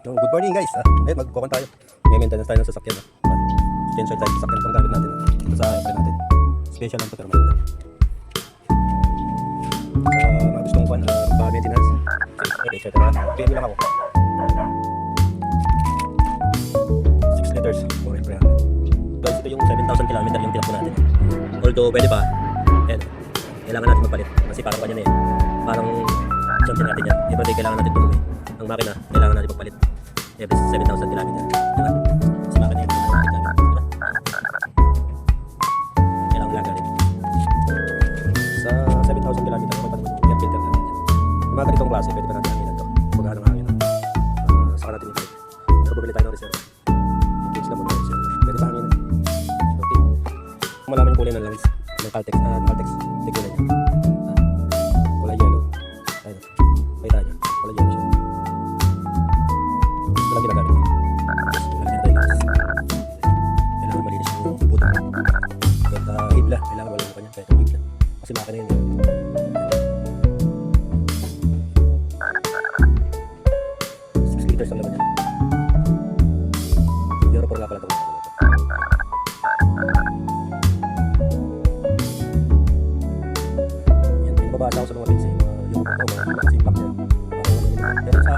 So, good morning guys. Ah, ayun, magkukuhan tayo. May maintenance tayo ng sasakyan. Ah. Chainsaw tayo sa sasakyan itong gamit natin. Ito sa airplane natin. Special lang to pero maganda. Sa mga gustong kuhan, uh, pa-maintenance, etc. PM lang ako. 6 liters, 4 and 300. Guys, ito yung 7,000 kilometer yung tinakbo natin. Although, pwede pa. Yan. Kailangan natin magpalit. Kasi parang kanya na eh. Parang something natin yan. Iba din kailangan natin tumumi. Ang makina, kailangan natin magpalit. Every 7,000 kilometer. Diba? Kasi makina gamit. Diba? Kailangan lang galing. Sa 7,000 kilometer, naman pa naman yung air filter natin. Yung mga ganitong klase, pwede pa natin hangin ito. Kumbaga ng hangin. Uh, saka natin ipalit. Pero bumili tayo ng reserve. Yung lang muna reserve. Pwede pa hangin. Okay. Kung malaman yung kulay ng langis, ng Caltex, ah, ng Caltex, pa. Kahit yung hibla. Kasi makina yun. eh. 6 liters ang laman. Euro po nga pala itong yan, pinababasa ako sa mga pinsa, yung yung mga mga simpak niya. Ano. Pero sa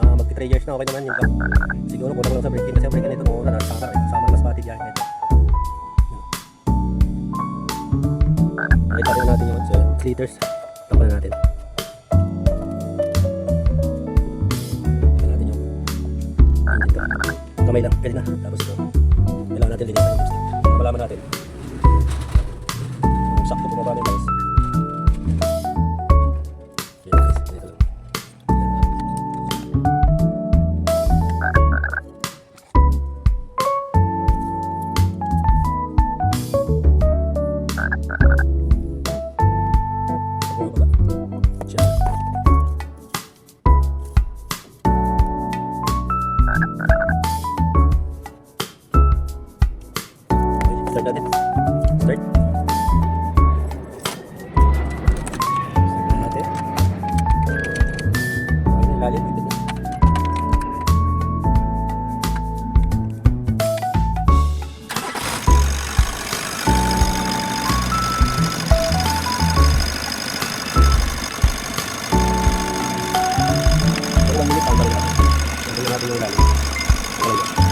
ah, magti 3 years na okay naman yung pack. Siguro kulang lang sa braking kasi ang braking nito mura na sama eh. Sama mas pati biyahe nito. Nakita rin natin yung 6 liters. Tapos na natin. Tingnan natin yung engine to. Kamay lang, pwede na. Tapos ito. Kailangan natin linisan yung malaman natin. പെരുന്നാളിലൂടെയാണ്